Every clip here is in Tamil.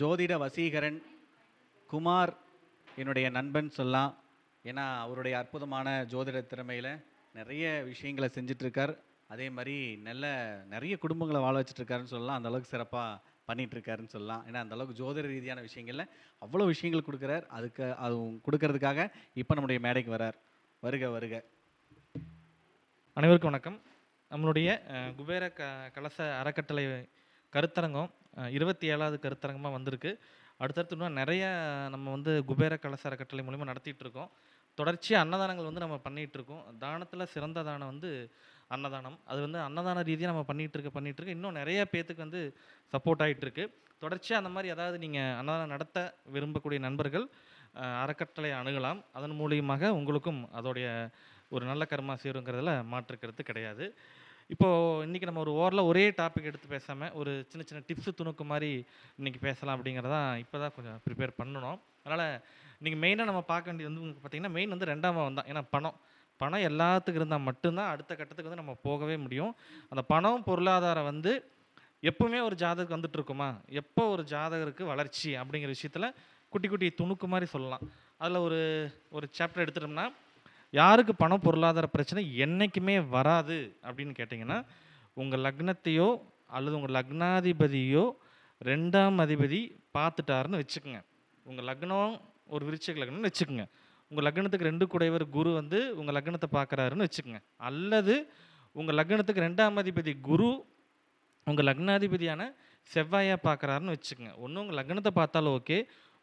ஜோதிட வசீகரன் குமார் என்னுடைய நண்பன் சொல்லலாம். ஏன்னா அவருடைய அற்புதமான ஜோதிட திறமையில் நிறைய விஷயங்களை செஞ்சிட்ருக்கார். அதே மாதிரி நல்ல நிறைய குடும்பங்களை வாழ வச்சுட்ருக்காருன்னு சொல்லலாம். அந்தளவுக்கு சிறப்பாக பண்ணிகிட்ருக்காருன்னு சொல்லலாம். ஏன்னா அந்தளவுக்கு ஜோதிட ரீதியான விஷயங்களில் அவ்வளோ விஷயங்கள் கொடுக்குறார். அதுக்கு அது கொடுக்கறதுக்காக இப்போ நம்முடைய மேடைக்கு வரார். வருக வருக. அனைவருக்கும் வணக்கம். நம்மளுடைய குபேர க கலச அறக்கட்டளை கருத்தரங்கம் இருபத்தி ஏழாவது கருத்தரங்கமாக வந்திருக்கு. அடுத்தடுத்து இன்னும் நிறைய நம்ம வந்து குபேர கலச அறக்கட்டளை மூலிமா நடத்திட்டுருக்கோம் தொடர்ச்சியாக அன்னதானங்கள் வந்து நம்ம பண்ணிகிட்ருக்கோம் இருக்கோம். தானத்தில் சிறந்த தானம் வந்து அன்னதானம். அது வந்து அன்னதான ரீதியாக நம்ம பண்ணிகிட்ருக்க இருக்க இன்னும் நிறைய பேத்துக்கு வந்து சப்போர்ட் ஆகிட்டுருக்கு தொடர்ச்சியாக அந்த மாதிரி ஏதாவது நீங்கள் அன்னதானம் நடத்த விரும்பக்கூடிய நண்பர்கள் அறக்கட்டளை அணுகலாம். அதன் மூலியமாக உங்களுக்கும் அதோடைய ஒரு நல்ல கர்மா சேருங்கிறதுல மாற்றுக்கிறது கிடையாது. இப்போது இன்றைக்கி நம்ம ஒரு ஓரில் ஒரே டாபிக் எடுத்து பேசாமல் ஒரு சின்ன சின்ன டிப்ஸு துணுக்கு மாதிரி இன்றைக்கி பேசலாம் அப்படிங்கிறதான் இப்போ தான் கொஞ்சம் ப்ரிப்பேர் பண்ணணும். அதனால் இன்றைக்கி மெயினாக நம்ம பார்க்க வேண்டியது வந்து பார்த்திங்கன்னா மெயின் வந்து ரெண்டாம் பாவம் தான். ஏன்னா பணம். பணம் எல்லாத்துக்கும் இருந்தால் மட்டும்தான் அடுத்த கட்டத்துக்கு வந்து நம்ம போகவே முடியும். அந்த பணம் பொருளாதாரம் வந்து எப்பவுமே ஒரு ஜாதகத்துக்கு வந்துட்டு இருக்குமா? எப்போ ஒரு ஜாதகருக்கு வளர்ச்சி அப்படிங்கிற விஷயத்தில் குட்டி குட்டி துணுக்கு மாதிரி சொல்லலாம். அதில் ஒரு ஒரு சாப்டர் எடுத்துட்டோம்னா யாருக்கு பணம் பொருளாதார பிரச்சனை என்றைக்குமே வராது அப்படின்னு கேட்டிங்கன்னா உங்கள் லக்னத்தையோ அல்லது உங்கள் லக்னாதிபதியோ ரெண்டாம் அதிபதி பார்த்துட்டாருன்னு வச்சுக்கோங்க. உங்கள் லக்னம் ஒரு விருச்சிக லக்னம்னு வச்சுக்கோங்க. உங்கள் லக்னத்துக்கு ரெண்டு குடைவர் குரு வந்து உங்கள் லக்னத்தை பார்க்குறாருன்னு வச்சுக்கோங்க. அல்லது உங்கள் லக்னத்துக்கு ரெண்டாம் அதிபதி குரு உங்கள் லக்னாதிபதியான செவ்வாயாக பார்க்குறாருன்னு வச்சுக்கோங்க. ஒன்று உங்கள் லக்னத்தை பார்த்தாலும் ஓகே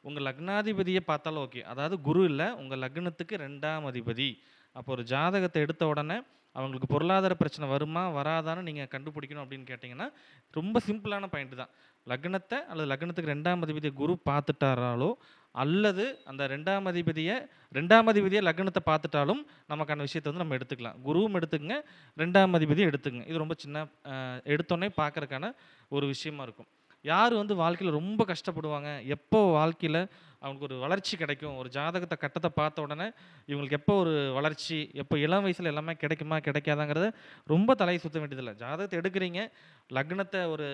உங்கள் லக்னாதிபதியை பார்த்தாலும் ஓகே அதாவது குரு இல்லை உங்கள் லக்னத்துக்கு ரெண்டாம் அதிபதி. அப்போ ஒரு ஜாதகத்தை எடுத்த உடனே அவங்களுக்கு பொருளாதார பிரச்சனை வருமா வராதான்னு நீங்கள் கண்டுபிடிக்கணும் அப்படின்னு கேட்டிங்கன்னா ரொம்ப சிம்பிளான பாயிண்ட் தான். லக்னத்தை அல்லது லக்னத்துக்கு ரெண்டாம் அதிபதியை குரு பார்த்துட்டாராலோ அல்லது அந்த ரெண்டாம் அதிபதியை ரெண்டாம் அதிபதியை லக்னத்தை பார்த்துட்டாலும் நமக்கான விஷயத்தை வந்து நம்ம எடுத்துக்கலாம். குருவும் எடுத்துக்கங்க ரெண்டாம் அதிபதியும் எடுத்துக்கங்க. இது ரொம்ப சின்ன எடுத்தோன்னே பார்க்கறதுக்கான ஒரு விஷயமா இருக்கும். யார் வந்து வாழ்க்கையில் ரொம்ப கஷ்டப்படுவாங்க? எப்போ வாழ்க்கையில் அவங்களுக்கு ஒரு வளர்ச்சி கிடைக்கும்? ஒரு ஜாதகத்தை கட்டத்தை பார்த்த உடனே இவங்களுக்கு எப்போ ஒரு வளர்ச்சி எப்போ இளம் வயசில் எல்லாமே கிடைக்குமா கிடைக்காதாங்கிறத ரொம்ப தலையை சுற்ற வேண்டியதில்லை. ஜாதகத்தை எடுக்கிறீங்க. லக்னத்தை ஒரு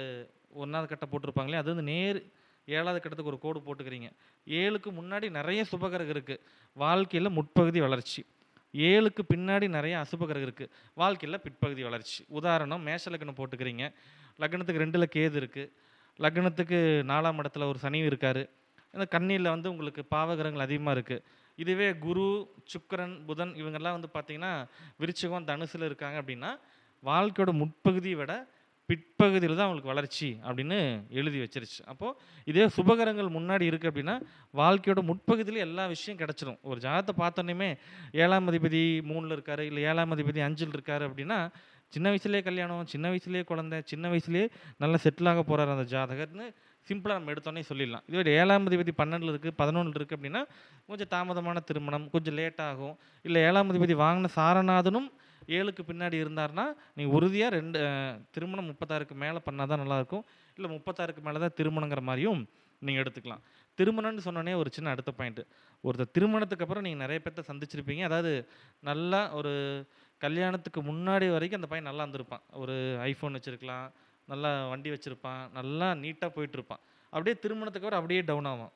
ஒன்றாவது கட்டை போட்டிருப்பாங்களே அது வந்து நேர் ஏழாவது கட்டத்துக்கு ஒரு கோடு போட்டுக்கிறீங்க. ஏழுக்கு முன்னாடி நிறைய சுபகிரகம் இருக்குது வாழ்க்கையில் முற்பகுதி வளர்ச்சி. ஏழுக்கு பின்னாடி நிறைய அசுபகரகம் இருக்குது வாழ்க்கையில் பிற்பகுதி வளர்ச்சி. உதாரணம் மேஷ லக்னம் போட்டுக்கிறீங்க. லக்னத்துக்கு ரெண்டில் கேது இருக்குது லக்னத்துக்கு நாலாம் இடத்துல ஒரு சனி இருக்கார். இந்த கண்ணியில் வந்து உங்களுக்கு பாவகிரகங்கள் அதிகமாக இருக்குது இதுவே குரு சுக்கரன் புதன் இவங்கெல்லாம் வந்து பார்த்திங்கன்னா விருச்சிகம் தனுசில் இருக்காங்க அப்படின்னா வாழ்க்கையோட முற்பகுதியை விட பிற்பகுதியில் தான் அவங்களுக்கு வளர்ச்சி அப்படின்னு எழுதி வச்சிருச்சு. அப்போது இதே சுபகரங்கள் முன்னாடி இருக்குது அப்படின்னா வாழ்க்கையோட முற்பகுதியில் எல்லா விஷயம் கிடச்சிரும். ஒரு ஜாதகத்தை பார்த்தோன்னே ஏழாம் அதிபதி மூணில் இருக்காரு இல்லை ஏழாம் அதிபதி அஞ்சில் இருக்காரு அப்படின்னா சின்ன வயசுலேயே கல்யாணம் சின்ன வயசுலேயே குழந்தை சின்ன வயசுலேயே நல்லா செட்டில் ஆக போகிறார் அந்த ஜாதகர்னு சிம்பிளாக நம்ம எடுத்தோன்னே சொல்லிடலாம். இதுவே ஏழாம் அதிபதி பன்னெண்டில் இருக்குது பதினொன்றில் இருக்குது அப்படின்னா கொஞ்சம் தாமதமான திருமணம் கொஞ்சம் லேட் ஆகும். இல்லை ஏழாம் அதிபதி வாங்கின சாரநாதனும் ஏழுக்கு பின்னாடி இருந்தார்னா நீ உறுதியாக ரெண்டு திருமணம் முப்பத்தாறுக்கு மேலே பண்ணால் தான் நல்லாயிருக்கும். இல்லை முப்பத்தாறுக்கு மேலே தான் திருமணங்கிற மாதிரியும் நீங்கள் எடுத்துக்கலாம். திருமணம்னு சொன்னோன்னே ஒரு சின்ன அடுத்த பாயிண்ட்டு ஒருத்தர் திருமணத்துக்கு அப்புறம் நீங்கள் நிறைய பேர்த்த சந்திச்சிருப்பீங்க. அதாவது நல்லா ஒரு கல்யாணத்துக்கு முன்னாடி வரைக்கும் அந்த பையன் நல்லா இருந்திருப்பான். ஒரு ஐஃபோன் வச்சுருக்கலாம் நல்லா வண்டி வச்சுருப்பான் நல்லா நீட்டாக போயிட்டுருப்பான். அப்படியே திருமணத்துக்கு அப்புறம் அப்படியே டவுன் ஆகும்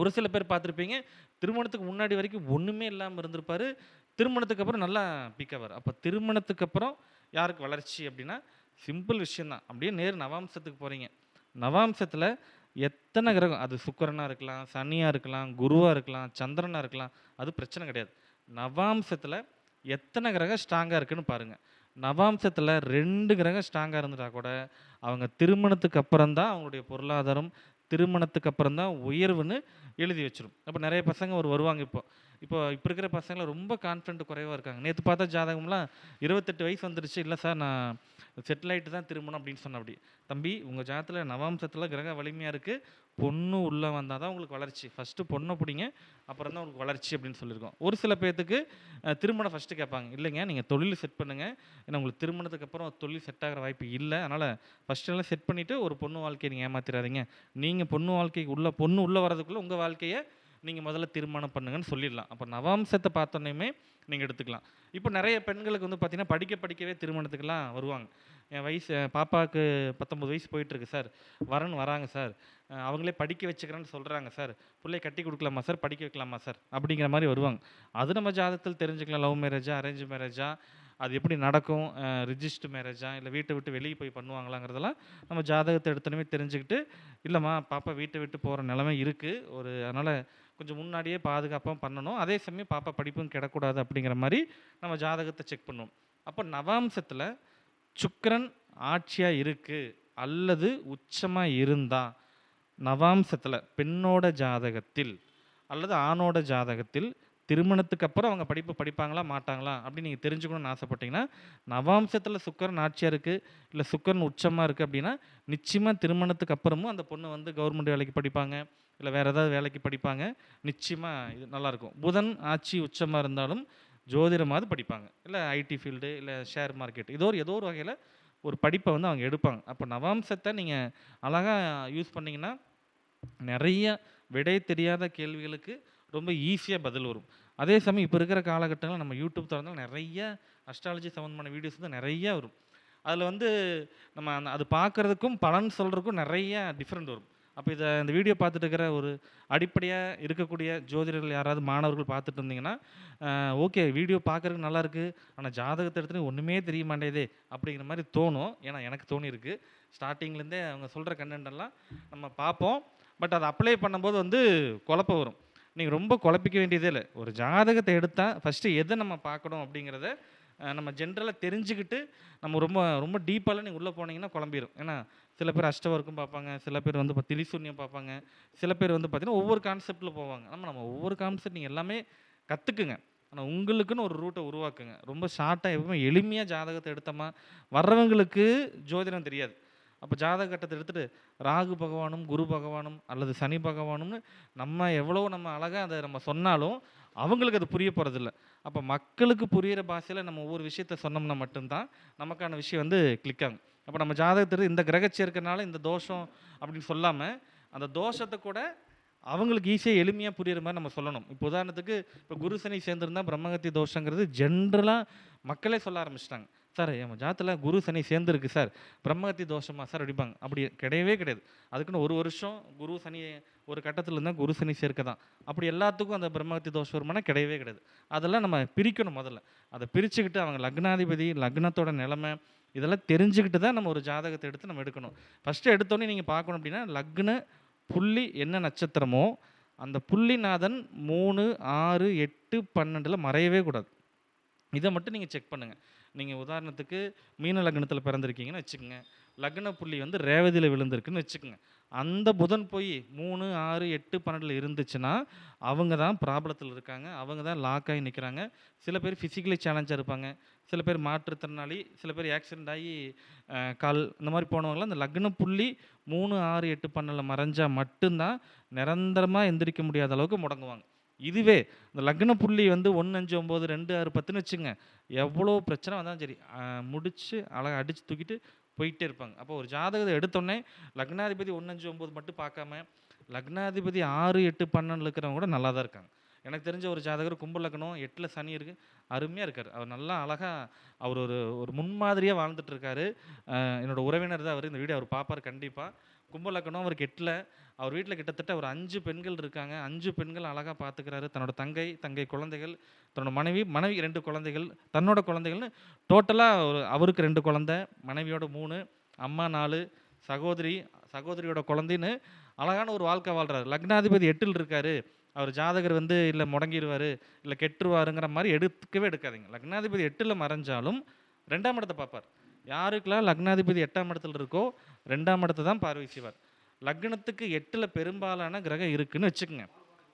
ஒரு சில பேர் பார்த்துருப்பீங்க திருமணத்துக்கு முன்னாடி வரைக்கும் ஒன்றுமே இல்லாமல் இருந்திருப்பாரு. திருமணத்துக்கு அப்புறம் நல்லா பிக்கவர் அப்போ திருமணத்துக்கு அப்புறம் யாருக்கு வளர்ச்சி அப்படின்னா சிம்பிள் விஷயந்தான் அப்படியே நேர் நவாம்சத்துக்கு போகிறீங்க நவாம்சத்தில் எத்தனை கிரகம்? அது சுக்கிரனாக இருக்கலாம் சனியாக இருக்கலாம் குருவாக இருக்கலாம் சந்திரனாக இருக்கலாம். அது பிரச்சனை கிடையாது. நவாம்சத்தில் எத்தனை கிரகம் ஸ்ட்ராங்காக இருக்குன்னு பாருங்கள் நவாம்சத்தில் ரெண்டு கிரகம் ஸ்ட்ராங்காக இருந்துட்டா கூட அவங்க திருமணத்துக்கு அப்புறம் தான் அவங்களுடைய பொருளாதாரம் திருமணத்துக்கு அப்புறம் தான் உயர்வுன்னு எழுதி வச்சிடும் அப்போ நிறைய பசங்க ஒரு வருவாங்க இப்போ. இப்போ இப்போ இருக்கிற பசங்களை ரொம்ப கான்ஃபிடென்ட் குறைவாக இருக்காங்க. நேற்று பார்த்தா ஜாதகம்லாம் இருபத்தெட்டு வயசு வந்துருச்சு. இல்லை சார் நான் செட்டில் தான் திருமணம் அப்படின்னு சொன்ன அப்படி. தம்பி உங்கள் ஜாதத்தில் நவாம்சத்தில் கிரக வலிமையாக இருக்குது பொண்ணு உள்ளே வந்தால் தான் உங்களுக்கு வளர்ச்சி. ஃபஸ்ட்டு பொண்ணை பிடிங்க அப்புறம் தான் உங்களுக்கு வளர்ச்சி அப்படின்னு சொல்லியிருக்கோம். ஒரு சில பேர்த்துக்கு திருமணம் ஃபஸ்ட்டு கேட்பாங்க. இல்லைங்க நீங்கள் தொழில் செட் பண்ணுங்கள் ஏன்னா உங்களுக்கு திருமணத்துக்கு அப்புறம் தொழில் செட் ஆகிற வாய்ப்பு இல்லை. அதனால் ஃபஸ்ட்டெல்லாம் செட் பண்ணிவிட்டு ஒரு பொண்ணு வாழ்க்கையை நீங்கள் ஏமாத்திராதீங்க. நீங்கள் பொண்ணு வாழ்க்கைக்கு உள்ள பொண்ணு உள்ளே வரதுக்குள்ளே உங்கள் வாழ்க்கையை நீங்கள் முதல்ல தீர்மானம் பண்ணுங்கன்னு சொல்லிடலாம். அப்போ நவாம்சத்தை பார்த்தோன்னே நீங்கள் எடுத்துக்கலாம். இப்போ நிறைய பெண்களுக்கு வந்து பார்த்திங்கன்னா படிக்க படிக்கவே திருமணத்துக்கெல்லாம் வருவாங்க. என் வயசு பாப்பாவுக்கு பத்தொம்பது வயசு போயிட்டுருக்கு சார். வரன் வராங்க சார். அவங்களே படிக்க வச்சுக்கிறேன்னு சொல்கிறாங்க சார். பிள்ளைய கட்டி கொடுக்கலாமா சார்? படிக்க வைக்கலாமா சார்? அப்படிங்கிற மாதிரி வருவாங்க. அது நம்ம ஜாதகத்தில் தெரிஞ்சுக்கலாம். லவ் மேரேஜா அரேஞ்ச் மேரேஜா அது எப்படி நடக்கும்? ரிஜிஸ்டர் மேரேஜா இல்லை வீட்டை விட்டு வெளியே போய் பண்ணுவாங்களாங்கிறதெல்லாம் நம்ம ஜாதகத்தை எடுத்தனமே தெரிஞ்சுக்கிட்டு இல்லைம்மா பாப்பா வீட்டை விட்டு போகிற நிலமை இருக்குது ஒரு அதனால் கொஞ்சம் முன்னாடியே பாதுகாப்பாக பண்ணணும். அதே சமயம் பாப்பா படிப்பும் கிடக்கூடாது அப்படிங்கிற மாதிரி நம்ம ஜாதகத்தை செக் பண்ணுவோம் அப்போ நவாம்சத்தில் சுக்கிரன் ஆட்சியாக இருக்குது அல்லது உச்சமாக இருந்தால் நவாம்சத்தில் பெண்ணோட ஜாதகத்தில் அல்லது ஆணோட ஜாதகத்தில் திருமணத்துக்கு அப்புறம் அவங்க படிப்பு படிப்பாங்களா மாட்டாங்களா அப்படின்னு நீங்கள் தெரிஞ்சுக்கணும்னு ஆசைப்பட்டீங்கன்னா நவாம்சத்தில் சுக்கரன் ஆட்சியாக இருக்குது இல்லை சுக்கரன் உச்சமாக இருக்குது அப்படின்னா நிச்சயமாக திருமணத்துக்கு அப்புறமும் அந்த பொண்ணு வந்து கவர்மெண்ட் வேலைக்கு படிப்பாங்க. இல்லை வேறு ஏதாவது வேலைக்கு படிப்பாங்க நிச்சயமாக இது நல்லாயிருக்கும். புதன் ஆட்சி உச்சமாக இருந்தாலும் ஜோதிடமாவது படிப்பாங்க. இல்லை ஐடி ஃபீல்டு இல்லை ஷேர் மார்க்கெட் ஏதோ ஒரு ஏதோ ஒரு வகையில் ஒரு படிப்பை வந்து அவங்க எடுப்பாங்க. அப்போ நவாம்சத்தை நீங்கள் அழகாக யூஸ் பண்ணிங்கன்னா நிறைய விடை தெரியாத கேள்விகளுக்கு ரொம்ப ஈஸியாக பதில் வரும். அதே சமயம் இப்போ இருக்கிற காலகட்டங்களில் நம்ம யூடியூப் திறந்தால் நிறைய அஸ்ட்ராலஜி சம்மந்தமான வீடியோஸ் வந்து நிறைய வரும். அதில் வந்து நம்ம அந்த அது பார்க்குறதுக்கும் பலன் சொல்கிறதுக்கும் நிறைய டிஃப்ரெண்ட் வரும். அப்போ இதை இந்த வீடியோ பார்த்துட்டு இருக்கிற ஒரு அடிப்படையாக இருக்கக்கூடிய ஜோதிடர்கள் யாராவது மாணவர்கள் பார்த்துட்டு இருந்தீங்கன்னா ஓகே வீடியோ பார்க்குறதுக்கு நல்லாயிருக்கு ஆனால் ஜாதகத்தை எடுத்துட்டு ஒன்றுமே தெரிய மாட்டேதே அப்படிங்கிற மாதிரி தோணும். ஏன்னா எனக்கு தோணியிருக்கு. ஸ்டார்டிங்லேருந்தே அவங்க சொல்கிற கண்டென்டெல்லாம் நம்ம பார்ப்போம். பட் அதை அப்ளை பண்ணும்போது வந்து குழப்பம் வரும். நீங்கள் ரொம்ப குழப்பிக்க வேண்டியதே இல்லை. ஒரு ஜாதகத்தை எடுத்தால் ஃபஸ்ட்டு எதை நம்ம பார்க்கணும் அப்படிங்கிறத நம்ம ஜென்ரலாக தெரிஞ்சுக்கிட்டு நம்ம ரொம்ப ரொம்ப டீப்பாலாம் நீங்கள் உள்ளே போனீங்கன்னா குழம்பிடும் ஏன்னா சில பேர் அஷ்டவர்க்கம் பார்ப்பாங்க சில பேர் வந்து இப்போ திரிசூன்யம் பார்ப்பாங்க சில பேர் வந்து பார்த்தீங்கன்னா ஒவ்வொரு கான்செப்டில் போவாங்க. நம்ம நம்ம ஒவ்வொரு கான்செப்ட் நீங்கள் எல்லாமே கற்றுக்குங்க ஆனால் உங்களுக்குன்னு ஒரு ரூட்டை உருவாக்குங்க. ரொம்ப ஷார்ட்டாக எப்பவுமே எளிமையாக ஜாதகத்தை எடுத்தோமா வர்றவங்களுக்கு ஜோதிடம் தெரியாது. அப்போ ஜாதக கட்டத்தை எடுத்துகிட்டு ராகு பகவானும் குரு பகவானும் அல்லது சனி பகவானும்னு நம்ம எவ்வளோ நம்ம அழகாக அதை நம்ம சொன்னாலும் அவங்களுக்கு அது புரிய போகிறதில்ல அப்போ மக்களுக்கு புரிகிற பாஷையில் நம்ம ஒவ்வொரு விஷயத்த சொன்னோம்னா மட்டும்தான் நமக்கான விஷயம் வந்து கிளிக் ஆகும். அப்போ நம்ம ஜாதகத்தில் இந்த கிரகச்சேர்க்கனால இந்த தோஷம் அப்படின்னு சொல்லாமல் அந்த தோஷத்தை கூட அவங்களுக்கு ஈஸியாக எளிமையாக புரியுற மாதிரி நம்ம சொல்லணும். இப்போ உதாரணத்துக்கு இப்போ குரு சனி சேர்ந்துருந்தா பிரம்மகத்தி தோஷங்கிறது ஜென்ரலாக மக்களே சொல்ல ஆரம்பிச்சிட்டாங்க. சார் என் ஜாத்தில் குரு சனி சேர்ந்துருக்கு சார். பிரம்மகத்தி தோஷமா சார்? அடிப்பாங்க அப்படி கிடையவே கிடையாது. அதுக்குன்னு ஒரு வருஷம் குரு சனி ஒரு கட்டத்தில் இருந்தால் குரு சனி சேர்க்க தான் அப்படி எல்லாத்துக்கும் அந்த பிரம்மகத்தி தோஷம் வருமானா கிடையவே கிடையாது. அதெல்லாம் நம்ம பிரிக்கணும் முதல்ல. அதை பிரிச்சுக்கிட்டு அவங்க லக்னாதிபதி லக்னத்தோட நிலமை இதெல்லாம் தெரிஞ்சுக்கிட்டு தான் நம்ம ஒரு ஜாதகத்தை எடுத்து நம்ம எடுக்கணும். ஃபஸ்ட்டு எடுத்தோன்னே நீங்கள் பார்க்கணும் அப்படின்னா லக்ன புள்ளி என்ன நட்சத்திரமோ அந்த புள்ளிநாதன் மூணு ஆறு எட்டு பன்னெண்டில் மறையவே கூடாது. இதை மட்டும் நீங்கள் செக் பண்ணுங்கள் நீங்கள் உதாரணத்துக்கு மீன லக்னத்தில் பிறந்திருக்கீங்கன்னு வச்சுக்கோங்க. லக்ன புள்ளி வந்து ரேவதியில் விழுந்திருக்குன்னு வச்சுக்கோங்க. அந்த புதன் போய் மூணு ஆறு எட்டு பன்னெண்டில் இருந்துச்சுன்னா அவங்க தான் ப்ராப்ளத்தில் இருக்காங்க. அவங்க தான் லாக் ஆகி நிற்கிறாங்க சில பேர் ஃபிசிக்கலி சேலஞ்சாக இருப்பாங்க. சில பேர் மாற்றுத்திறனாளி சில பேர் ஆக்சிடென்ட் ஆகி கால் இந்த மாதிரி போனவங்களாம் அந்த லக்ன புள்ளி மூணு ஆறு எட்டு பன்னெண்டில் மறைஞ்சால் மட்டும்தான் நிரந்தரமாக எந்திரிக்க முடியாத அளவுக்கு முடங்குவாங்க. இதுவே இந்த லக்ன புள்ளி வந்து ஒன்று அஞ்சு ஒம்பது ரெண்டு ஆறு பத்துன்னு வச்சுங்க எவ்வளோ பிரச்சனை வந்தாலும் சரி முடித்து அழகாக அடித்து தூக்கிட்டு போயிட்டே இருப்பாங்க. அப்போ ஒரு ஜாதகத்தை எடுத்தோடனே லக்னாதிபதி ஒன்று அஞ்சு ஒம்பது மட்டும் பார்க்காம லக்னாதிபதி ஆறு எட்டு பன்னெண்டில் இருக்கிறவங்க கூட நல்லா தான் இருக்காங்க. எனக்கு தெரிஞ்ச ஒரு ஜாதகர் கும்ப லக்னம் எட்டில் சனி இருக்குது அருமையாக இருக்கார். அவர் நல்லா அழகாக அவர் ஒரு ஒரு முன்மாதிரியாக வாழ்ந்துட்டுருக்காரு என்னோடய என்னோட உறவினர் தான் அவர். இந்த வீடியோ அவர் பார்ப்பார் கண்டிப்பாக கும்ப லக்னம் அவருக்கு எட்டில். அவர் வீட்டில் கிட்டத்தட்ட ஒரு அஞ்சு பெண்கள் இருக்காங்க. அஞ்சு பெண்கள் அழகாக பார்த்துக்கிறாரு தன்னோட தங்கை தங்கை குழந்தைகள் தன்னோட மனைவி மனைவி ரெண்டு குழந்தைகள் தன்னோட குழந்தைகள்னு டோட்டலாக ஒரு அவருக்கு ரெண்டு குழந்தை மனைவியோட மூணு அம்மா நாலு சகோதரி சகோதரியோட குழந்தைன்னு அழகான ஒரு வாழ்க்கை வாழ்கிறார் லக்னாதிபதி எட்டில் இருக்கார். அவர் ஜாதகர் வந்து இல்லை முடங்கிடுவார் இல்லை கெட்டுருவாருங்கிற மாதிரி எடுக்கவே எடுக்காதீங்க. லக்னாதிபதி எட்டில் மறைஞ்சாலும் ரெண்டாம் இடத்தை பார்ப்பார். யாருக்கெல்லாம் லக்னாதிபதி எட்டாம் இடத்துல இருக்கோ ரெண்டாம் இடத்தை தான் பார்வை செய்வார். லக்னத்துக்கு எட்டில் பெரும்பாலான கிரகம் இருக்குதுன்னு வச்சுக்கோங்க.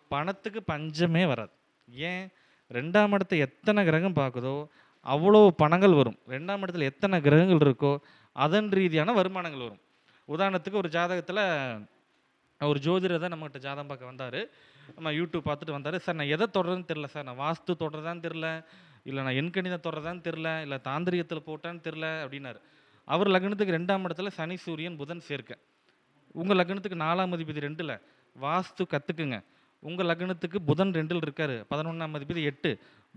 பணத்துக்கு பஞ்சமே வராது. ஏன்? ரெண்டாம் இடத்தை எத்தனை கிரகம் பார்க்குதோ அவ்வளோ பணங்கள் வரும். ரெண்டாம் இடத்துல எத்தனை கிரகங்கள் இருக்கோ அதன் ரீதியான வருமானங்கள் வரும். உதாரணத்துக்கு ஒரு ஜாதகத்தில் ஒரு ஜோதிடர் தான் நம்மகிட்ட ஜாதகம் பார்க்க வந்தார். நம்ம யூடியூப் பார்த்துட்டு வந்தார். சார் நான் எதை தொடர்றதுன்னு தெரில சார். நான் வாஸ்து தொடர்றதான்னு தெரில இல்லை நான் எண்கணிதம் தொடர்றதான்னு தெரில இல்லை தாந்திரியத்தில் போட்டான்னு தெரில அப்படின்னாரு. அவர் லக்னத்துக்கு ரெண்டாம் இடத்துல சனி சூரியன் புதன் சேர்க்க. உங்கள் லக்னத்துக்கு நாலாம் அதிபதி ரெண்டில் வாஸ்து கற்றுக்குங்க உங்கள் லக்னத்துக்கு புதன் ரெண்டில் இருக்காரு. பதினொன்றாம் அதிபதி எட்டு.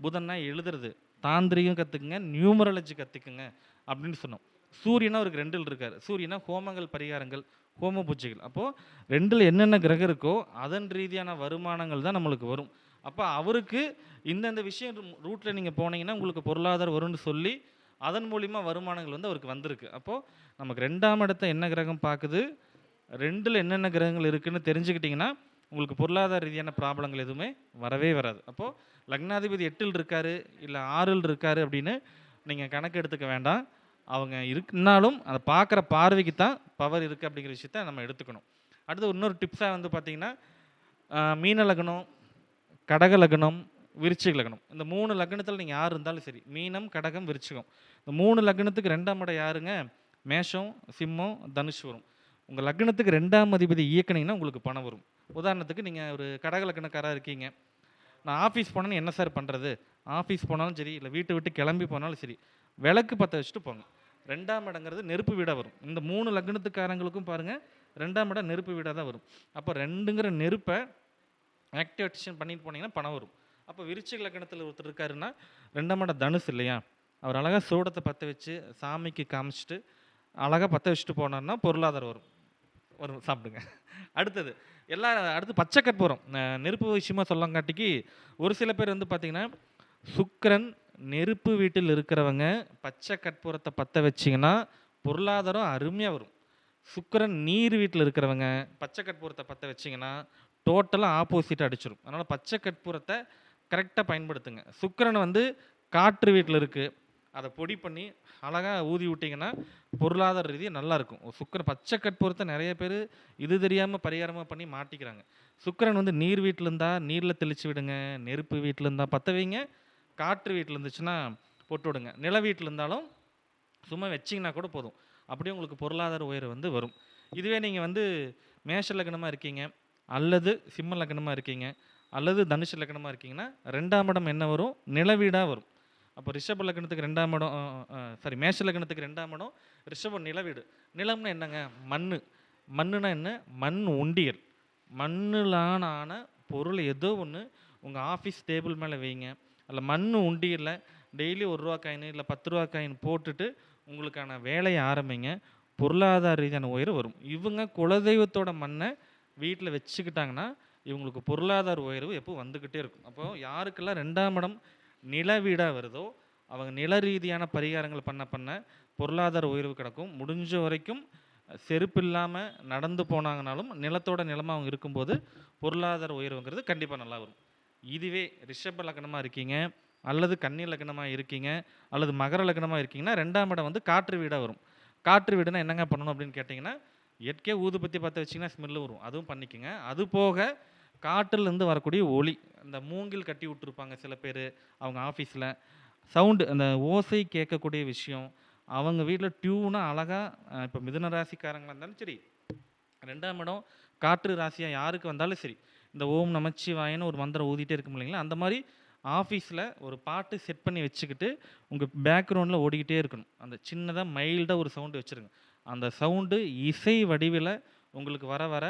புதன்னா எழுதுறது. தாந்திரிகம் கற்றுக்குங்க நியூமரலஜி கற்றுக்குங்க அப்படின்னு சொன்னோம். சூரியனா அவருக்கு ரெண்டில் இருக்கார். சூரியனா ஹோமங்கள் பரிகாரங்கள் ஹோம பூஜைகள். அப்போது ரெண்டில் என்னென்ன கிரகம் இருக்கோ அதன் ரீதியான வருமானங்கள் தான் நம்மளுக்கு வரும். அப்போ அவருக்கு இந்தந்த விஷயம் ரூட்டில் நீங்கள் போனீங்கன்னா உங்களுக்கு பொருளாதாரம் வரும்னு சொல்லி அதன் மூலிமா வருமானங்கள் வந்து அவருக்கு வந்திருக்கு. அப்போது நமக்கு ரெண்டாம் இடத்த என்ன கிரகம் பார்க்குது ரெண்டில் என்னென்ன கிரகங்கள் இருக்குதுன்னு தெரிஞ்சுக்கிட்டிங்கன்னா உங்களுக்கு பொருளாதார ரீதியான ப்ராப்ளங்கள் எதுவுமே வரவே வராது. அப்போது லக்னாதிபதி எட்டில் இருக்காரு இல்லை ஆறில் இருக்காரு அப்படின்னு நீங்கள் கணக்கு எடுத்துக்க வேண்டாம். அவங்க இருக்குனாலும் அதை பார்க்குற பார்வைக்கு தான் பவர் இருக்குது அப்படிங்கிற விஷயத்த நம்ம எடுத்துக்கணும். அடுத்து இன்னொரு டிப்ஸாக வந்து பார்த்தீங்கன்னா மீன லக்னம் கடக லக்னம் விருச்சிக லக்னம். இந்த மூணு லக்னத்தில் நீங்கள் யார் இருந்தாலும் சரி மீனம் கடகம் விருச்சிகம். இந்த மூணு லக்னத்துக்கு ரெண்டாம் இடம் யாருங்க? மேஷம் சிம்மம் தனுஷ் வரும். உங்கள் லக்னத்துக்கு ரெண்டாம் அதிபதி இயக்குனீங்கன்னா உங்களுக்கு பணம் வரும். உதாரணத்துக்கு நீங்கள் ஒரு கடக லக்னக்காராக இருக்கீங்க. நான் ஆஃபீஸ் போனேன்னு என்ன சார் பண்ணுறது ஆஃபீஸ் போனாலும் சரி இல்லை வீட்டை விட்டு கிளம்பி போனாலும் சரி விளக்கு பற்ற வச்சுட்டு போங்க. ரெண்டாம் இடங்கிறது நெருப்பு வீடாக வரும். இந்த மூணு லக்னத்துக்காரங்களுக்கும் பாருங்கள் ரெண்டாம் இடம் நெருப்பு வீடாக தான் வரும். அப்போ ரெண்டுங்கிற நெருப்பை ஆக்டிவேஷன் பண்ணிட்டு போனீங்கன்னா பணம் வரும். அப்போ விருச்சிக லக்னத்தில் ஒருத்தர் இருக்காருன்னா ரெண்டாம் இடம் தனுசு இல்லையா? அவர் அழகாக சூடத்தை பற்ற வச்சு சாமிக்கு காமிச்சிட்டு அழகாக பற்ற வச்சுட்டு போனார்னா பொருளாதாரம் வரும். வரும் சாப்பிடுங்க. அடுத்தது எல்லா அடுத்து பச்சை கற்பூரம். நெருப்பு விஷயமா சொல்லங்காட்டிக்கு ஒரு சில பேர் வந்து பார்த்திங்கன்னா சுக்கரன் நெருப்பு வீட்டில் இருக்கிறவங்க பச்சை கற்பூரத்தை பற்ற வச்சிங்கன்னா பொருளாதாரம் அருமையாக வரும். சுக்கிரன் நீர் வீட்டில் இருக்கிறவங்க பச்சை கற்பூரத்தை பற்ற வச்சிங்கன்னா டோட்டலாக ஆப்போசிட்டாக அடிச்சிடும் அதனால் பச்சை கற்பூரத்தை கரெக்டாக பயன்படுத்துங்க. சுக்கரன் வந்து காற்று வீட்டில் இருக்குது அதை பொடி பண்ணி அழகாக ஊதி விட்டிங்கன்னா பொருளாதார ரீதியாக நல்லாயிருக்கும் சுக்கரன் பச்சை கற்பூரத்தை நிறைய பேர் இது தெரியாமல் பரிகாரமாக பண்ணி மாட்டிக்கிறாங்க. சுக்கிரன் வந்து நீர் வீட்டில் இருந்தால் நீரில் தெளித்து விடுங்க நெருப்பு வீட்டில் இருந்தால் பற்ற வைங்க காற்று வீட்டில் இருந்துச்சுன்னா போட்டு விடுங்க. நில வீட்டில் இருந்தாலும் சும்மா வச்சிங்கன்னா கூட போதும். அப்படியே உங்களுக்கு பொருளாதார உயர்வு வந்து வரும். இதுவே நீங்கள் வந்து மேஷ லக்னமாக இருக்கீங்க அல்லது சிம்ம லக்னமாக இருக்கீங்க அல்லது தனுஷ லக்னமாக இருக்கீங்கன்னா ரெண்டாம் இடம் என்ன வரும்? நிலவீடாக வரும். அப்போ ரிஷப லக்னத்துக்கு ரெண்டாம் இடம் சாரி மேஷ லக்னத்துக்கு ரெண்டாம் இடம் ரிஷபம் நிலவீடு. நிலம்னா என்னங்க? மண் மண்ணுனா என்ன? மண் உண்டியல். மண்ணிலான ஆன பொருள் ஏதோ ஒன்று உங்கள் ஆஃபீஸ் டேபிள் மேலே வைங்க. அதில் மண் உண்டியலில் டெய்லி ஒரு ரூபா காயின் இல்லை பத்து ரூபா காயின் போட்டுட்டு உங்களுக்கான வேலையை ஆரம்பிங்க. பொருளாதார ரீதியான உயர்வு வரும். இவங்க குலதெய்வத்தோட மண்ணை வீட்டில் வச்சுக்கிட்டாங்கன்னா இவங்களுக்கு பொருளாதார உயர்வு எப்போ வந்துக்கிட்டே இருக்கும். அப்போது யாருக்கெல்லாம் ரெண்டாம் இடம் நில வீடாக வருதோ அவங்க நில ரீதியான பரிகாரங்கள் பண்ண பண்ண பொருளாதார உயர்வு கிடக்கும். முடிஞ்ச வரைக்கும் செருப்பு இல்லாமல் நடந்து போனாங்கனாலும் நிலத்தோட நிலமாக அவங்க இருக்கும்போது பொருளாதார உயர்வுங்கிறது கண்டிப்பாக நல்லா வரும். இதுவே ரிஷப லக்னமாக இருக்கீங்க அல்லது கன்னி லக்னமாக இருக்கீங்க அல்லது மகர லக்னமாக இருக்கீங்கன்னா ரெண்டாம் இடம் வந்து காற்று வீடாக வரும். காற்று வீடுனா என்னங்க பண்ணணும் அப்படின்னு கேட்டிங்கன்னா இயற்கையாக ஊதுபத்தி பற்ற வச்சிங்கன்னா ஸ்மெல்லு வரும். அதுவும் பண்ணிக்கோங்க. அது போக காற்றுலேருந்து வரக்கூடிய ஒளி. இந்த மூங்கில் கட்டி விட்டுருப்பாங்க சில பேர் அவங்க ஆஃபீஸில். சவுண்டு அந்த ஓசை கேட்கக்கூடிய விஷயம். அவங்க வீட்டில் டியூனாக அழகாக இப்போ மிதுன ராசிக்காரங்களாக இருந்தாலும் சரி ரெண்டாம் இடம் காற்று ராசியாக யாருக்கு வந்தாலும் சரி இந்த ஓம் நமச்சிவாயன்னு ஒரு மந்திரம் ஊதிட்டே இருக்கும் இல்லைங்களா? அந்த மாதிரி ஆஃபீஸில் ஒரு பாட்டு செட் பண்ணி வச்சுக்கிட்டு உங்கள் பேக்ரவுண்டில் ஓடிக்கிட்டே இருக்கணும். அந்த சின்னதாக மைல்டாக ஒரு சவுண்டு வச்சுருங்க. அந்த சவுண்டு இசை வடிவில் உங்களுக்கு வர வர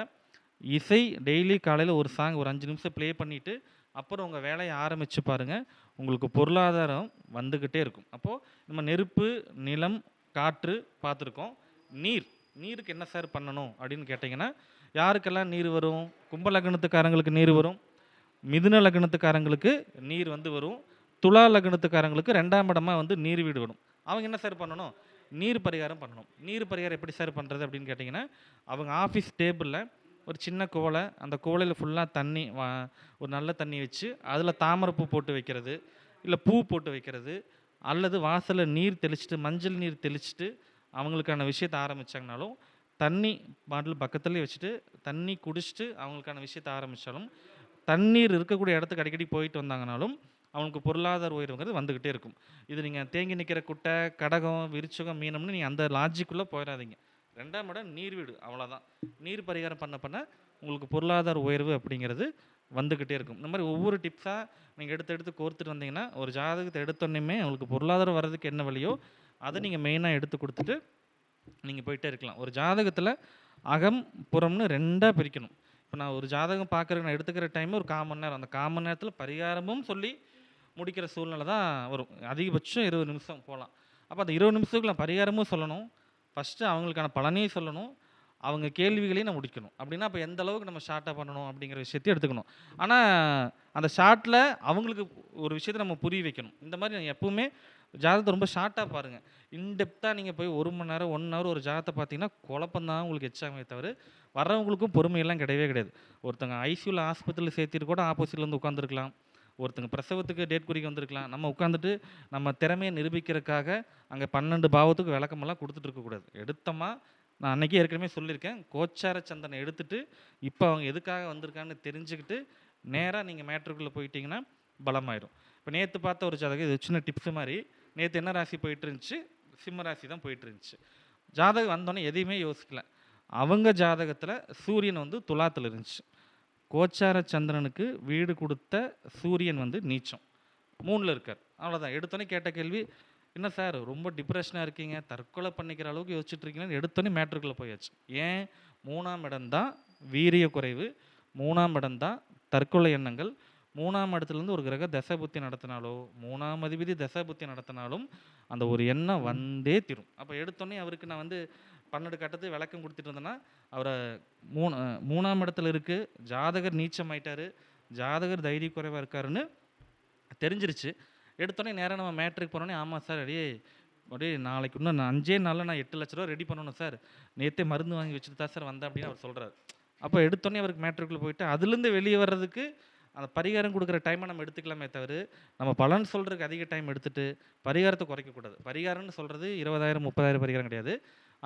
இசை டெய்லி காலையில் ஒரு சாங் ஒரு அஞ்சு நிமிஷம் ப்ளே பண்ணிவிட்டு அப்புறம் உங்கள் வேலையை ஆரம்பித்து பாருங்கள் உங்களுக்கு பொருளாதாரம் வந்துக்கிட்டே இருக்கும். அப்போது நம்ம நெருப்பு நிலம் காற்று பார்த்துருக்கோம். நீர் நீருக்கு என்ன சார் பண்ணணும் அப்படின்னு கேட்டிங்கன்னா யாருக்கெல்லாம் நீர் வரும்? கும்ப லக்னத்துக்காரங்களுக்கு நீர் வரும். மிதுன லக்னத்துக்காரங்களுக்கு நீர் வந்து வரும். துலா லக்னத்துக்காரங்களுக்கு ரெண்டாம் இடமா வந்து நீர் வீடு வரும். அவங்க என்ன சார் பண்ணணும்? நீர் பரிகாரம் பண்ணணும். நீர் பரிகாரம் எப்படி சார் பண்ணுறது அப்படின்னு கேட்டிங்கன்னா அவங்க ஆஃபீஸ் டேபிளில் ஒரு சின்ன குவளை அந்த குவளையில் ஃபுல்லாக தண்ணி வா- ஒரு நல்ல தண்ணி வச்சு அதில் தாமரைப்பூ போட்டு வைக்கிறது இல்லை பூ போட்டு வைக்கிறது அல்லது வாசலில் நீர் தெளிச்சிட்டு மஞ்சள் நீர் தெளிச்சுட்டு அவங்களுக்கான விஷயத்தை ஆரம்பித்தாங்கனாலும் தண்ணி பாட்டில் பக்கத்துலேயே வச்சுட்டு தண்ணி குடிச்சிட்டு அவங்களுக்கான விஷயத்தை ஆரம்பித்தாலும் தண்ணீர் இருக்கக்கூடிய இடத்துக்கு அடிக்கடி போயிட்டு வந்தாங்கனாலும் அவங்களுக்கு பொருளாதார உயர்வுங்கிறது வந்துக்கிட்டே இருக்கும். இது நீங்கள் தேங்கி நிற்கிற குட்டை கடகம் விரிச்சகம் மீனம்னு நீங்கள் அந்த லாஜிக்குள்ளே போயிடாதீங்க ரெண்டாம் இடம் நீர் வீடு அவ்வளோதான் நீர் பரிகாரம் பண்ண பண்ண உங்களுக்கு பொருளாதார உயர்வு அப்படிங்கிறது வந்துக்கிட்டே இருக்கும். இந்த மாதிரி ஒவ்வொரு டிப்ஸாக நீங்கள் எடுத்து எடுத்து கோர்த்துட்டு வந்தீங்கன்னா ஒரு ஜாதகத்தை எடுத்தோன்னே உங்களுக்கு பொருளாதாரம் வர்றதுக்கு என்ன வழியோ அதை நீங்கள் மெயினாக எடுத்து கொடுத்துட்டு நீங்கள் போயிட்டே இருக்கலாம். ஒரு ஜாதகத்தில் அகம் புறம்னு ரெண்டாக பிரிக்கணும். இப்போ நான் ஒரு ஜாதகம் பார்க்குறதுக்கு நான் எடுத்துக்கிற டைம் ஒரு காமன் நேரம். அந்த காமன் நேரத்தில் பரிகாரமும் சொல்லி முடிக்கிற சூழ்நிலை தான் வரும். அதிகபட்சம் இருபது நிமிஷம் போகலாம். அப்போ அந்த இருபது நிமிஷத்துக்குள்ள பரிகாரமும் சொல்லணும். ஃபஸ்ட்டு அவங்களுக்கான பலனையும் சொல்லணும். அவங்க கேள்விகளையும் நம்ம முடிக்கணும். அப்படின்னா அப்போ எந்த அளவுக்கு நம்ம ஷார்ட்டாக பண்ணணும் அப்படிங்கிற விஷயத்தையும் எடுத்துக்கணும். ஆனால் அந்த ஷார்ட்டில் அவங்களுக்கு ஒரு விஷயத்தை நம்ம புரிய வைக்கணும். இந்த மாதிரி நீங்க எப்பவுமே ஜாதகத்தை ரொம்ப ஷார்ட்டாக பாருங்கள் இன்டெப்த்தாக நீங்கள் போய் ஒரு மணி நேரம் ஒன் ஹவர் ஒரு ஜாதகத்தை பார்த்தீங்கன்னா குழப்பந்தான் உங்களுக்கு எச்சாமே தவிர வர்றவங்களுக்கும் பொறுமையெல்லாம் கிடையவே கிடையாது. ஒருத்தங்க ஐசியூவில் ஆஸ்பத்திரியில் சேர்த்திட்டு கூட ஆப்போசிட்டில் வந்து உட்காந்துருக்கலாம் ஒருத்தங்க பிரசவத்துக்கு டேட் குறிக்க வந்திருக்கலாம். நம்ம உட்காந்துட்டு நம்ம திறமையை நிரூபிக்கிறதுக்காக அங்கே பன்னெண்டு பாவத்துக்கு விளக்கமெல்லாம் கொடுத்துட்டு இருக்கக்கூடாது எடுத்தோமா நான் அன்னைக்கே ஏற்கனவே சொல்லியிருக்கேன். கோச்சார சந்தனை எடுத்துட்டு இப்போ அவங்க எதுக்காக வந்திருக்கான்னு தெரிஞ்சுக்கிட்டு நேராக நீங்கள் மேட்ருக்குள்ளே போயிட்டீங்கன்னா பலமாயிரும். இப்போ நேற்று பார்த்த ஒரு ஜாதகம் இது சின்ன டிப்ஸ் மாதிரி. நேற்று என்ன ராசி போயிட்டு இருந்துச்சு சிம்ம ராசி தான் போயிட்டு இருந்துச்சு ஜாதகம் வந்தோடனே எதையுமே யோசிக்கல. அவங்க ஜாதகத்தில் சூரியன் வந்து துலாத்தில் இருந்துச்சு. கோச்சார சந்திரனுக்கு வீடு கொடுத்த சூரியன் வந்து நீச்சம். மூணில் இருக்கார். அவ்வளோதான் எடுத்தோன்னே கேட்ட கேள்வி என்ன சார் ரொம்ப டிப்ரெஷனாக இருக்கீங்க? தற்கொலை பண்ணிக்கிற அளவுக்கு யோசிச்சுட்டு இருக்கீங்கன்னு எடுத்தோன்னே மேட்ருக்குள்ளே போயாச்சு. ஏன்? மூணாம் இடம் தான் வீரிய குறைவு மூணாம் இடம் தான் தற்கொலை எண்ணங்கள் மூணாம் இடத்துலேருந்து ஒரு கிரக தசை புத்தி நடத்தினாலோ மூணாம் அதிபதி தசை புத்தி நடத்தினாலும் அந்த ஒரு எண்ணம் வந்தே தீரும். அப்போ எடுத்தோன்னே அவருக்கு நான் வந்து பன்னெண்டு கட்டத்து விளக்கம் கொடுத்துட்டு இருந்தேன்னா அவரை மூணு மூணாம் இடத்துல இருக்குது ஜாதகர் நீச்சம் ஆயிட்டார் ஜாதகர் தைரிய குறைவாக இருக்காருன்னு தெரிஞ்சிருச்சு. எடுத்தோடனே நேராக நம்ம மேட்ருக்கு போனோடனே ஆமாம் சார் அப்படியே அப்படியே நாளைக்கு இன்னும் நான் அஞ்சே நாளில் நான் எட்டு லட்ச ரூபா ரெடி பண்ணணும் சார். நேற்றே மருந்து வாங்கி வச்சுட்டு தான் சார் வந்தேன் அப்படின்னு அவர் சொல்கிறார் அப்போ எடுத்தோடனே அவருக்கு மேட்ருக்குள்ளே போயிட்டு அதுலேருந்து வெளியே வர்றதுக்கு அந்த பரிகாரம் கொடுக்குற டைமை நம்ம எடுத்துக்கலாமே தவிர நம்ம பலன் சொல்கிறதுக்கு அதிக டைம் எடுத்துகிட்டு பரிகாரத்தை குறைக்கக்கூடாது. பரிகாரம்னு சொல்கிறது இருபதாயிரம் முப்பதாயிரம் பரிகாரம் கிடையாது.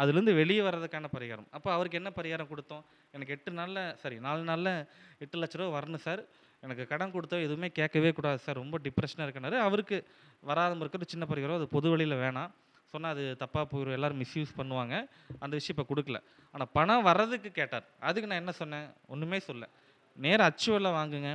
அதுலேருந்து வெளியே வர்றதுக்கான பரிகாரம். அப்போ அவருக்கு என்ன பரிகாரம் கொடுத்தோம்? எனக்கு எட்டு நாளில் சரி நாலு நாளில் எட்டு லட்ச ரூபா வரணும் சார். எனக்கு கடன் கொடுத்தோ எதுவுமே கேட்கவே கூடாது சார். ரொம்ப டிப்ரெஷனாக இருக்கனாரு. அவருக்கு வராத இருக்கிற சின்ன பரிகாரம் அது பொது வழியில் வேணாம். சொன்னால் அது தப்பாக போயிடும் எல்லோரும் மிஸ்யூஸ் பண்ணுவாங்க. அந்த விஷயம் இப்போ கொடுக்கல. ஆனால் பணம் வர்றதுக்கு கேட்டார். அதுக்கு நான் என்ன சொன்னேன்? ஒன்றுமே சொல்ல. நேராக அச்சுவெல்லாம் வாங்குங்க.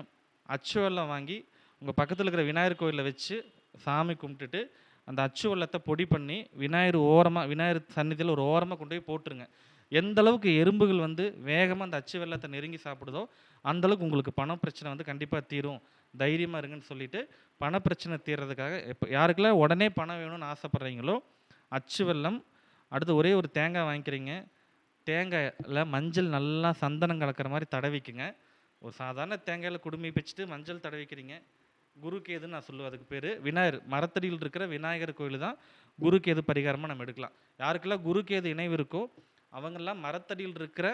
அச்சுவெல்லாம் வாங்கி உங்கள் பக்கத்தில் இருக்கிற விநாயகர் கோயிலில் வச்சு சாமி கும்பிட்டுட்டு அந்த அச்சு வெல்லத்தை பொடி பண்ணி விநாயகர் ஓரமாக விநாயகர் சந்நிதியில் ஒரு ஓரமாக கொண்டு போய் போட்டுருங்க. எந்த அளவுக்கு எறும்புகள் வந்து வேகமாக அந்த அச்சு வெல்லத்தை நெருங்கி சாப்பிடுதோ அந்த அளவுக்கு உங்களுக்கு பண பிரச்சனை வந்து கண்டிப்பாக தீரும். தைரியமாக இருங்கன்னு சொல்லிட்டு பண பிரச்சனை தீர்றதுக்காக இப்போ யாருக்கெல்லாம் உடனே பணம் வேணும்னு ஆசைப்பட்றீங்களோ அச்சு வெல்லம் அடுத்து ஒரே ஒரு தேங்காய் வாங்கிக்கிறீங்க. தேங்காயில் மஞ்சள் நல்லா சந்தனம் கலக்கிற மாதிரி தடவிக்குங்க. ஒரு சாதாரண தேங்காயில் குடுமி வச்சுட்டு மஞ்சள் தடவிக்கிறீங்க. குருகேதுன்னு நான் சொல்லுவேன் அதுக்கு பேர். விநாயகர் மரத்தடியில் இருக்கிற விநாயகர் கோயில் தான் குருகேது பரிகாரமாக நம்ம எடுக்கலாம். யாருக்கெல்லாம் குருகேது இணைவு இருக்கோ அவங்கெல்லாம் மரத்தடியில் இருக்கிற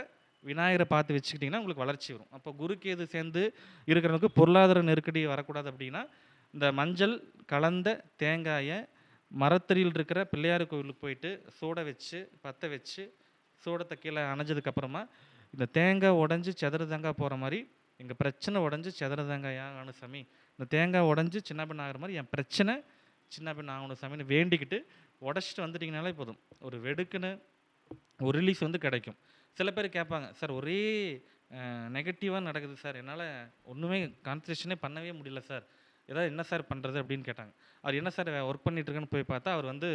விநாயகரை பார்த்து வச்சுக்கிட்டிங்கன்னா உங்களுக்கு வளர்ச்சி வரும். அப்போ குருகேது சேர்ந்து இருக்கிறவங்களுக்கு பொருளாதார நெருக்கடி வரக்கூடாது அப்படின்னா இந்த மஞ்சள் கலந்த தேங்காயை மரத்தடியில் இருக்கிற பிள்ளையார் கோயிலுக்கு போயிட்டு சூட வச்சு பற்ற வச்சு சூடத்தை கீழே அணைஞ்சதுக்கப்புறமா இந்த தேங்காய் உடஞ்சி செதறு தேங்காய் போகிற மாதிரி எங்கள் பிரச்சனை உடஞ்சி செதறு தேங்காயா அனுசாமி சாமி இந்த தேங்காய் உடஞ்சி சின்ன பெண் ஆகிற மாதிரி என் பிரச்சனை சின்ன பெண் ஆகணும் சாமின்னு வேண்டிக்கிட்டு உடச்சிட்டு வந்துட்டிங்கனாலே போதும். ஒரு வெடுக்குன்னு ஒரு ரிலீஸ் வந்து கிடைக்கும். சில பேர் கேட்பாங்க சார் ஒரே நெகட்டிவாக நடக்குது சார். என்னால் ஒன்றுமே கான்சன்ட்ரேஷனே பண்ணவே முடியல சார். ஏதாவது என்ன சார் பண்ணுறது அப்படின்னு கேட்டாங்க. அவர் என்ன சார் ஒர்க் பண்ணிட்டுருக்குன்னு போய் பார்த்தா அவர் வந்து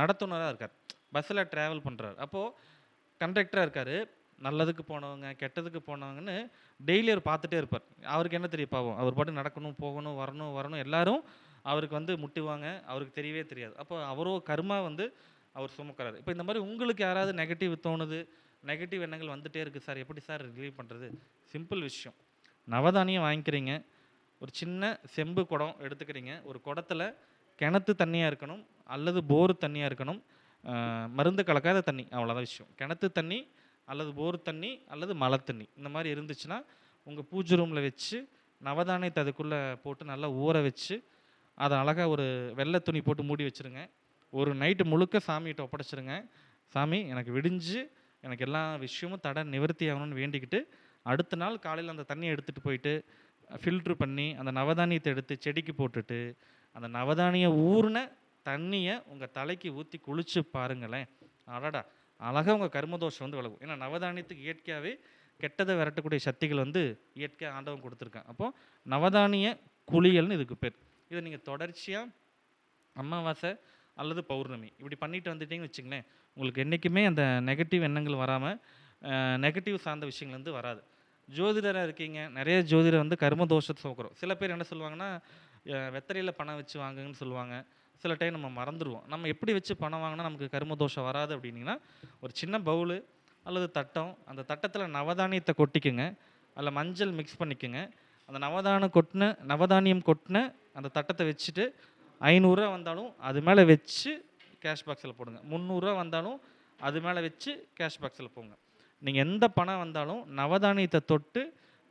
நடத்துனராக இருக்கார். பஸ்ஸில் ட்ராவல் பண்ணுறாரு அப்போது கண்டக்டராக இருக்கார். நல்லதுக்கு போனவங்க கெட்டதுக்கு போனவங்கன்னு டெய்லி அவர் பார்த்துட்டே இருப்பார். அவருக்கு என்ன தெரியும் பாவம்? அவர் பாட்டு நடக்கணும் போகணும் வரணும் வரணும் எல்லாரும் அவருக்கு வந்து முட்டுவாங்க. அவருக்கு தெரியவே தெரியாது. அப்போ அவரோ கர்மா வந்து அவர் சுமக்கிறாரு. இப்போ இந்த மாதிரி உங்களுக்கு யாராவது நெகட்டிவ் தோணுது? நெகட்டிவ் எண்ணங்கள் வந்துகிட்டே இருக்குது சார். எப்படி சார் ரிலீவ் பண்ணுறது சிம்பிள் விஷயம். நவதானியம் வாங்கிக்கிறீங்க. ஒரு சின்ன செம்பு குடம் எடுத்துக்கிறீங்க. ஒரு குடத்துல கிணத்து தண்ணியாக இருக்கணும் அல்லது போர் தண்ணியாக இருக்கணும் மருந்து கலக்காத தண்ணி. அவ்வளோதான் விஷயம். கிணத்து தண்ணி அல்லது போர் தண்ணி அல்லது மழை தண்ணி. இந்த மாதிரி இருந்துச்சுன்னா உங்கள் பூஜை ரூமில் வச்சு நவதானியத்தை அதுக்குள்ளே போட்டு நல்லா ஊற வச்சு அதை அழகாக ஒரு வெள்ளை துணி போட்டு மூடி வச்சுருங்க. ஒரு நைட்டு முழுக்க சாமிகிட்ட ஒப்படைச்சிருங்க. சாமி எனக்கு விடிஞ்சு எனக்கு எல்லா விஷயமும் தடை நிவர்த்தி ஆகணும்னு வேண்டிக்கிட்டு அடுத்த நாள் காலையில் அந்த தண்ணியை எடுத்துகிட்டு போயிட்டு ஃபில்ட்ரு பண்ணி அந்த நவதானியத்தை எடுத்து செடிக்கு போட்டுட்டு அந்த நவதானிய ஊறின தண்ணியை உங்கள் தலைக்கு ஊற்றி குளிச்சு பாருங்களேன். அடடா அழகாக உங்கள் கர்மதோஷம் வந்து விலகும். ஏன்னா நவதானியத்துக்கு இயற்கையாகவே கெட்டதை விரட்டக்கூடிய சக்திகள் வந்து இயற்கையாக ஆண்டவன் கொடுத்துருக்கான். அப்போது நவதானிய குளியல்னு இதுக்கு பேர். இதை நீங்கள் தொடர்ச்சியாக அமாவாசை அல்லது பௌர்ணமி இப்படி பண்ணிட்டு வந்துட்டீங்கன்னு வச்சுங்களேன் உங்களுக்கு என்றைக்குமே அந்த நெகட்டிவ் எண்ணங்கள் வராமல் நெகட்டிவ் சார்ந்த விஷயங்கள் வந்து வராது. ஜோதிடராக இருக்கீங்க நிறைய ஜோதிடர் வந்து கர்ம தோஷத்தை சுமக்கிறோம் சில பேர் என்ன சொல்லுவாங்கன்னா வெத்தரையில் பணம் வச்சு வாங்குங்கன்னு சொல்லுவாங்க. சில டைம் நம்ம மறந்துடுவோம் நம்ம எப்படி வச்சு பணம் வாங்கினா நமக்கு கரும தோஷம் வராது அப்படின்னிங்கன்னா ஒரு சின்ன பவுலு அல்லது தட்டம் அந்த தட்டத்தில் நவதானியத்தை கொட்டிக்குங்க. அதில் மஞ்சள் மிக்ஸ் பண்ணிக்கோங்க. அந்த நவதானம் கொட்டின நவதானியம் கொட்டின அந்த தட்டத்தை வச்சுட்டு ஐநூறுரூவா வந்தாலும் அது மேலே வச்சு கேஷ் பாக்ஸில் போடுங்க. முந்நூறுரூவா வந்தாலும் அது மேலே வச்சு கேஷ் பாக்ஸில் போங்க. நீங்கள் எந்த பணம் வந்தாலும் நவதானியத்தை தொட்டு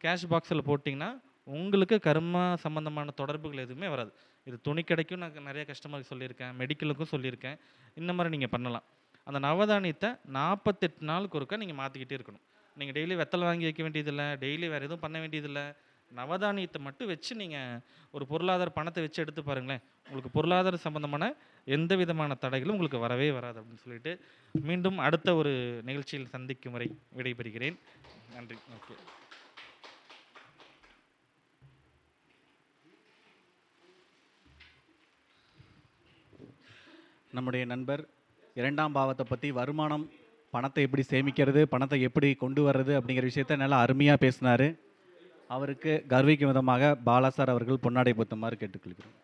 கேஷ் பாக்ஸில் போட்டிங்கன்னா உங்களுக்கு கர்மா சம்பந்தமான தொடர்புகள் எதுவுமே வராது. இது துணி கடைக்கும் நான் நிறைய கஸ்டமருக்கு சொல்லியிருக்கேன் மெடிக்கலுக்கும் சொல்லியிருக்கேன். இந்த மாதிரி நீங்கள் பண்ணலாம். அந்த நவதானியத்தை நாற்பத்தெட்டு நாளுக்கு ஒருக்கா நீங்கள் மாற்றிக்கிட்டே இருக்கணும். நீங்கள் டெய்லி வெத்தலை வாங்கி வைக்க வேண்டியதில்லை டெய்லி வேறு எதுவும் பண்ண வேண்டியதில்லை. நவதானியத்தை மட்டும் வச்சு நீங்கள் ஒரு பொருளாதார பணத்தை வச்சு எடுத்து பாருங்களேன். உங்களுக்கு பொருளாதார சம்பந்தமான எந்த விதமான தடைகளும் உங்களுக்கு வரவே வராது அப்படின்னு சொல்லிட்டு மீண்டும் அடுத்த ஒரு நிகழ்ச்சியில் சந்திக்கும் வரை விடைபெறுகிறேன். நன்றி. ஓகே. நம்முடைய நண்பர் இரண்டாம் பாவத்தை பற்றி வருமானம் பணத்தை எப்படி சேமிக்கிறது பணத்தை எப்படி கொண்டு வர்றது அப்படிங்கிற விஷயத்த நல்லா அருமையாக பேசினார். அவருக்கு கர்விக்கும் விதமாக பாலா சார் அவர்கள் பொன்னாடை பொத்தமாறு கேட்டுக்கொள்கிறோம்.